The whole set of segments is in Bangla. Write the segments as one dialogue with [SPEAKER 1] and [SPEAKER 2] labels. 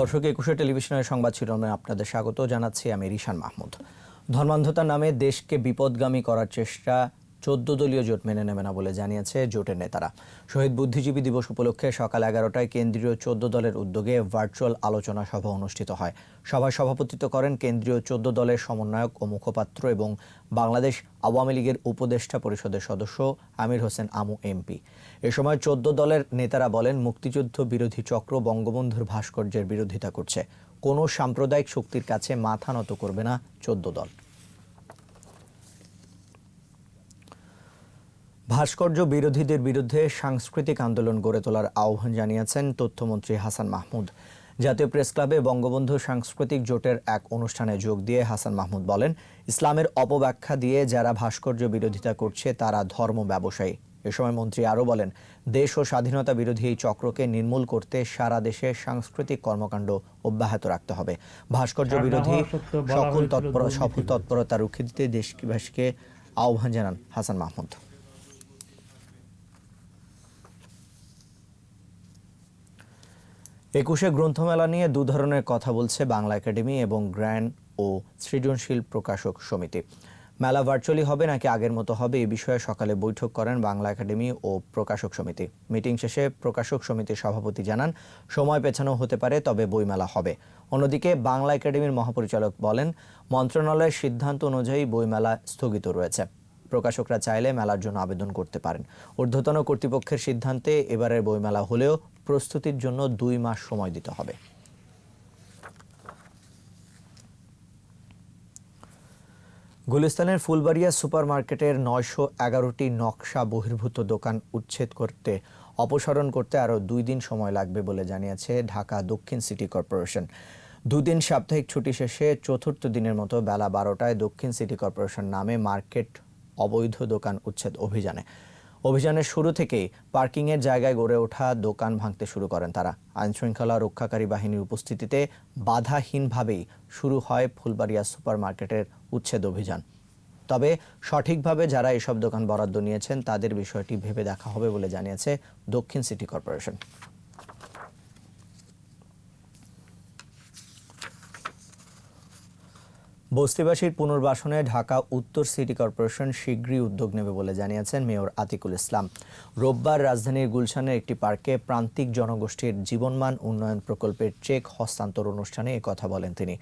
[SPEAKER 1] দর্শক, একুশে টেলিভিশনের সংবাদ শিরোনামে আপনাদের স্বাগত জানাচ্ছি আমি রিশান মাহমুদ। ধর্মান্ধতার নামে দেশকে বিপদগামী করার চেষ্টা চোদ্দ দলীয় জোট মেনে নেবে না বলে জানিয়েছে জোটের নেতারা। শহীদ বুদ্ধিজীবী দিবস উপলক্ষে সকাল এগারোটায় কেন্দ্রীয় চোদ্দ দলের উদ্যোগে ভার্চুয়াল আলোচনা সভা অনুষ্ঠিত হয়। সভায় সভাপতিত্ব করেন কেন্দ্রীয় চোদ্দ দলের সমন্বয়ক ও মুখপাত্র এবং বাংলাদেশ আওয়ামী লীগের উপদেষ্টা পরিষদের সদস্য আমির হোসেন আমু এমপি এ সময় চোদ্দ দলের নেতারা বলেন, মুক্তিযুদ্ধ বিরোধী চক্র বঙ্গবন্ধুর ভাস্কর্যের বিরোধিতা করছে। কোনো সাম্প্রদায়িক শক্তির কাছে মাথা নত করবে না চোদ্দ দল। ভাস্কর্য বিরোধীদের বিরুদ্ধে সাংস্কৃতিক আন্দোলন গড়ে তোলার আহ্বান জানিয়েছেন তথ্যমন্ত্রী হাসান মাহমুদ। জাতীয় প্রেস ক্লাবে বঙ্গবন্ধু সাংস্কৃতিক জোটের এক অনুষ্ঠানে যোগ দিয়ে হাসান মাহমুদ বলেন ইসলামের অপব্যাখ্যা দিয়ে যারা ভাস্কর্য বিরোধিতা করছে তারা ধর্ম ব্যবসায়ী। এ সময় মন্ত্রী আরও বলেন দেশ ও স্বাধীনতা বিরোধী এই চক্রকে নির্মূল করতে সারা দেশে সাংস্কৃতিক কর্মকাণ্ড অব্যাহত রাখতে হবে। ভাস্কর্য বিরোধী সকল তৎপর সফল তৎপরতা রুখে দিতে দেশবাসীকে আহ্বান জানান হাসান মাহমুদ। একুশে গ্রন্থমেলা নিয়ে দু ধরনের কথা বলছে বাংলা একাডেমি এবং গ্র্যান্ড ও সৃজনশীল প্রকাশক সমিতি। মেলা ভার্চুয়ালি হবে নাকি আগের মতো হবে এ বিষয়ে সকালে বৈঠক করেন বাংলা একাডেমি ও প্রকাশক সমিতি। মিটিং শেষে প্রকাশক সমিতির সভাপতি জানান, সময় পেছানো হতে পারে তবে বইমেলা হবে। অন্যদিকে বাংলা একাডেমির মহাপরিচালক বলেন, মন্ত্রণালয়ের সিদ্ধান্ত অনুযায়ী বইমেলা স্থগিত রয়েছে। প্রকাশকরা চাইলে মেলার জন্য আবেদন করতে পারেন। ঊর্ধ্বতন কর্তৃপক্ষের সিদ্ধান্তে এবারের বইমেলা হলেও প্রস্তুতির জন্য দুই মাস সময় দিতে হবে। গুলিস্তানের ফুলবাড়িয়া সুপার মার্কেটের নয়শো এগারোটি নকশা বহির্ভূত দোকান উচ্ছেদ করতে, অপসারণ করতে আরও দুই দিন সময় লাগবে বলে জানিয়েছে ঢাকা দক্ষিণ সিটি কর্পোরেশন। দুদিন সাপ্তাহিক ছুটি শেষে চতুর্থ দিনের মতো বেলা বারোটায় দক্ষিণ সিটি কর্পোরেশন নামে মার্কেট অবৈধ দোকান উচ্ছেদ অভিযানে। অভিযানের শুরু থেকেই পার্কিংয়ের জায়গায় গড়ে ওঠা দোকান ভাঙতে শুরু করেন তারা। আইনশৃঙ্খলা রক্ষাকারী বাহিনীর উপস্থিতিতে বাধাহীনভাবেই শুরু হয় ফুলবাড়িয়া সুপার মার্কেটের উচ্ছেদ অভিযান। তবে সঠিকভাবে যারা এসব দোকান বরাদ্দ নিয়েছেন, তাদের বিষয়টি ভেবে দেখা হবে বলে জানিয়েছে দক্ষিণ সিটি কর্পোরেশন। বস্তিবাসীর পুনর্বাসনে ঢাকা উত্তর সিটি কর্পোরেশন শীঘ্রই উদ্যোগ নেবে বলে জানিয়েছেন মেয়র আতিকুল ইসলাম। রোববার রাজধানীর গুলশানের একটি পার্কে প্রান্তিক জনগোষ্ঠীর জীবনমান উন্নয়ন প্রকল্পের চেক হস্তান্তর অনুষ্ঠানে কথা বলেন তিনি।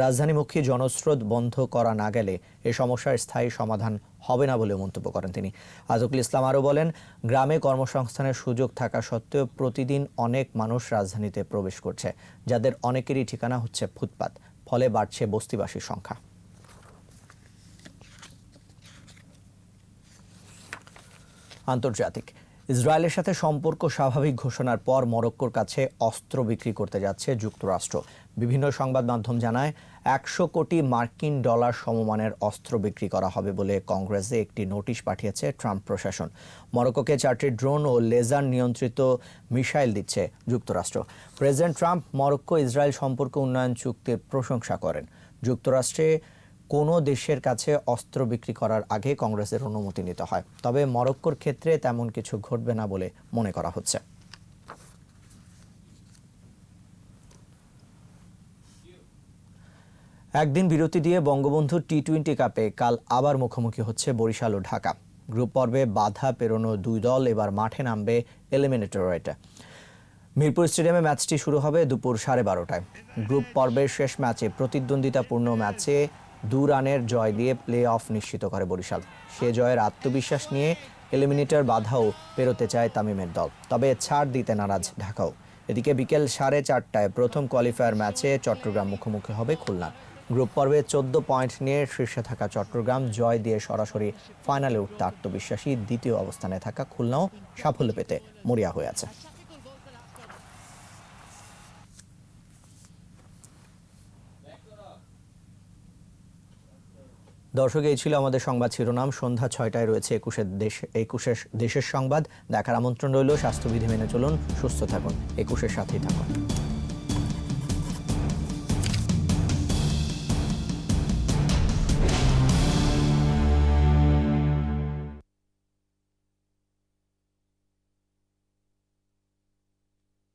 [SPEAKER 1] রাজধানীমুখী জনস্রোত বন্ধ করা না গেলে এ সমস্যার স্থায়ী সমাধান হবে না বলে মন্তব্য করেন তিনি। আতিকুল ইসলাম আরও বলেন, গ্রামে কর্মসংস্থানের সুযোগ থাকা সত্ত্বেও প্রতিদিন অনেক মানুষ রাজধানীতে প্রবেশ করছে, যাদের অনেকেরই ঠিকানা হচ্ছে ফুটপাত। ফলে বাড়ছে বস্তিবাসীর সংখ্যা। আন্তর্জাতিক ইসরায়েলের সাথে সম্পর্ক স্বাভাবিক ঘোষণার পর মরক্কোর কাছে অস্ত্র বিক্রি করতে যাচ্ছে যুক্তরাষ্ট্র। বিভিন্ন সংবাদ মাধ্যম জানায়, একশো কোটি মার্কিন ডলার সমমানের অস্ত্র বিক্রি করা হবে বলে কংগ্রেসে একটি নোটিশ পাঠিয়েছে ট্রাম্প প্রশাসন। মরক্কোকে চারটি ড্রোন ও লেজার নিয়ন্ত্রিত মিসাইল দিচ্ছে যুক্তরাষ্ট্র। প্রেসিডেন্ট ট্রাম্প মরক্কো ইসরায়েল সম্পর্ক উন্নয়ন চুক্তির প্রশংসা করেন। যুক্তরাষ্ট্রে কোনো দেশের কাছে অস্ত্র বিক্রি করার আগে কংগ্রেসের অনুমতি নিতে হয়। তবে মরক্কোর ক্ষেত্রে তেমন কিছু ঘটবে না বলে মনে করা হচ্ছে। একদিন বিরতি দিয়ে বঙ্গবন্ধু টি টোয়েন্টি কাপে কাল আবার মুখোমুখি হচ্ছে বরিশাল ও ঢাকা। গ্রুপ পর্বে বাধা পেরোনো দুই দল এবার মাঠে নামবে এলিমিনেটর মিরপুর স্টেডিয়ামে ম্যাচটি শুরু হবে দুপুর সাড়ে বারোটায়। গ্রুপ পর্বের শেষ ম্যাচে প্রতিদ্বন্দ্বিতাপূর্ণ ম্যাচে দু রানের জয় দিয়ে প্লে অফ নিশ্চিত করে বরিশাল। সে জয়ের আত্মবিশ্বাস নিয়ে এলিমিনেটর বাধাও পেরোতে চায় তামিমের দল। তবে ছাড় দিতে নারাজ ঢাকাও। এদিকে বিকেল সাড়ে চারটায় প্রথম কোয়ালিফায়ার ম্যাচে চট্টগ্রাম মুখোমুখি হবে খুলনা। গ্রুপ পর্বে চোদ্দ পয়েন্ট নিয়ে শীর্ষে থাকা চট্টগ্রাম জয় দিয়ে সরাসরি ফাইনালে উঠতে আত্মবিশ্বাসী দ্বিতীয় অবস্থানে থাকা খুলনাও সাফল্য পেতে মরিয়া হয়ে আছে। দর্শক, এই ছিল আমাদের সংবাদ শিরোনাম। সন্ধ্যা ছয়টায় রয়েছে একুশের দেশ, একুশের দেশের সংবাদ। দেখার আমন্ত্রণ রইল, স্বাস্থ্যবিধি মেনে চলুন, সুস্থ থাকুন, একুশের সাথেই থাকুন।